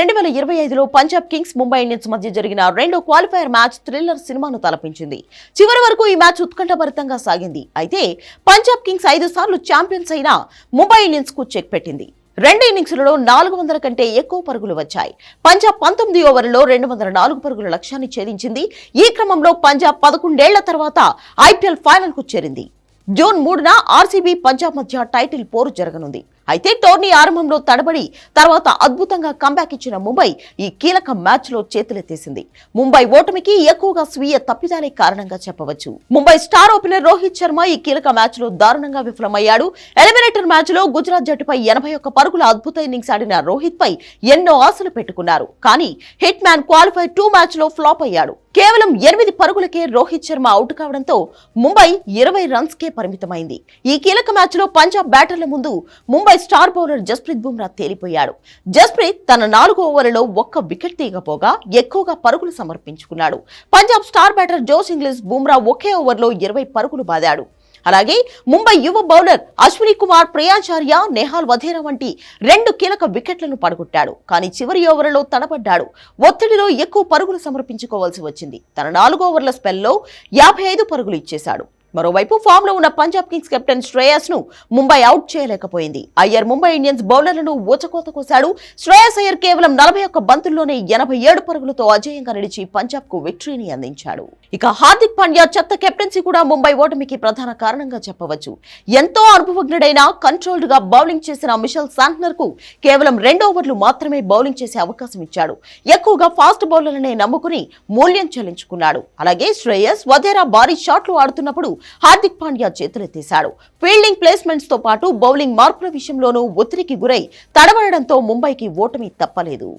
రెండు వేల ఇరవై ఐదులో పంజాబ్ కింగ్స్ ముంబై ఇండియన్స్ మధ్య జరిగిన రెండో క్వాలిఫైయర్ మ్యాచ్ థ్రిల్లర్ సినిమాను తలపించింది. చివరి వరకు ఈ మ్యాచ్ ఉత్కంఠభరితంగా సాగింది. అయితే పంజాబ్ కింగ్స్ ఐదు సార్లు ఛాంపియన్స్ అయిన ముంబై ఇండియన్స్కు చెక్ పెట్టింది. రెండు ఇన్నింగ్స్లలో నాలుగు వందల కంటే ఎక్కువ పరుగులు వచ్చాయి. పంజాబ్ పంతొమ్మిది ఓవర్లలో రెండు వందల నాలుగు పరుగుల లక్ష్యాన్ని ఛేదించింది. ఈ క్రమంలో పంజాబ్ పదకొండేళ్ళ తర్వాత ఐపీఎల్ ఫైనల్కు చేరింది. జూన్ మూడున ఆర్సీబీ పంజాబ్ మధ్య టైటిల్ పోరు జరగనుంది. అయితే టోర్నీ ఆరంభంలో తడబడి తర్వాత అద్భుతంగా కంబ్యాక్ ఇచ్చిన ముంబై ఈ కీలక మ్యాచ్లో చేతులెత్తేసింది. ముంబై ఓటమికి ఎక్కువగా స్వీయ తప్పిదాలే కారణంగా చెప్పవచ్చు. ముంబై స్టార్ ఓపెనర్ రోహిత్ శర్మ ఈ కీలక మ్యాచ్లో దారుణంగా విఫలమయ్యాడు. ఎలిమినేటర్ మ్యాచ్లో గుజరాత్ జట్టుపై ఎనభై ఒక్క పరుగుల అద్భుత ఇన్నింగ్స్ ఆడిన రోహిత్ పై ఎన్నో ఆశలు పెట్టుకున్నారు. కానీ హిట్ మ్యాన్ క్వాలిఫై టూ మ్యాచ్లో ఫ్లాప్ అయ్యాడు. కేవలం ఎనిమిది పరుగులకే రోహిత్ శర్మ అవుట్ కావడంతో ముంబై ఇరవై రన్స్కే పరిమితమైంది. ఈ కీలక మ్యాచ్లో పంజాబ్ బ్యాటర్ల ముందు ముంబై స్టార్ బౌలర్ జస్ప్రీత్ బుమ్రా తేలిపోయాడు. జస్ప్రీత్ తన నాలుగు ఓవర్లలో ఒక్క వికెట్ తీయకపోగా ఎక్కువగా పరుగులు సమర్పించుకున్నాడు. Punjab star batter Josh Inglis Bumrah ఒకే ఓవర్లో ఇరవై పరుగులు బాదాడు. అలాగే ముంబై యువ బౌలర్ అశ్విని కుమార్ ప్రియాచార్య నెహాల్ వధేరా వంటి రెండు కీలక వికెట్లను పడగొట్టాడు. కానీ చివరి ఓవర్లో తడబడ్డాడు. ఒత్తిడిలో ఎక్కువ పరుగులు సమర్పించుకోవాల్సి వచ్చింది. తన నాలుగు ఓవర్ల స్పెల్లో యాభై ఐదు పరుగులు ఇచ్చేశాడు. మరోవైపు ఫామ్లో ఉన్న పంజాబ్ కింగ్స్ కెప్టెన్ శ్రేయస్ను ముంబై అవుట్ చేయలేకపోయింది. అయ్యర్ ముంబై ఇండియన్స్ బౌలర్లను ఊచకోత కోశాడు. శ్రేయస్ అయ్యర్ కేవలం నలభై ఒక్క బంతుల్లోనే ఎనభై ఏడు పరుగులతో అజేయంగా నిలిచి పంజాబ్కు విక్టరీని అందించాడు. ఇక హార్దిక్ పాండ్యా చెత్త కెప్టెన్సీ కూడా ముంబై ఓటమికి ప్రధాన కారణంగా చెప్పవచ్చు. ఎంతో అనుభవజ్ఞుడైన కంట్రోల్డ్గా బౌలింగ్ చేసిన మిషల్ శాంట్నర్కు కేవలం రెండు ఓవర్లు మాత్రమే బౌలింగ్ చేసే అవకాశం ఇచ్చాడు. ఎక్కువగా ఫాస్ట్ బౌలర్లనే నమ్ముకుని మూల్యం చెల్లించుకున్నాడు. అలాగే శ్రేయస్ వధేరా భారీ షాట్లు ఆడుతున్నప్పుడు హార్దిక్ పాండ్యా చేతులెత్తేశాడు. ఫీల్డింగ్ ప్లేస్మెంట్స్తో పాటు బౌలింగ్ మార్పుల విషయంలోనూ ఒత్తిడికి గురై తడబడడంతో ముంబైకి ఓటమి తప్పలేదు.